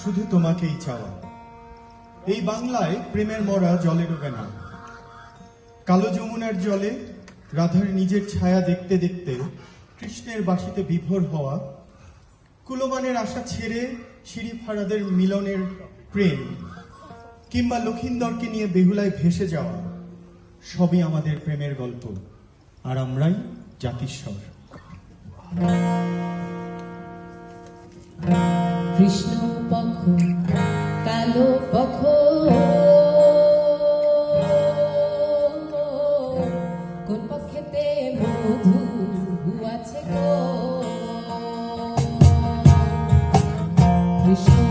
শুধু তোমাকেই চাওয়া এই বাংলায় প্রেমের মরা জলে ডুবে না। কালো যমুনার জলে রাধার নিজের ছায়া দেখতে দেখতে কৃষ্ণের বাসিতে বিভোর হওয়া কুলমানের আশা ছেড়ে সিঁড়ি ফাড়াদের মিলনের প্রেম, কিংবা লক্ষিন্দরকে নিয়ে বেহুলায় ভেসে যাওয়া, সবই আমাদের প্রেমের গল্প। আর আমরাই জাতিস্বর কৃষ্ণ কোন পক্ষেতে মধু আছে গো কৃষ্ণ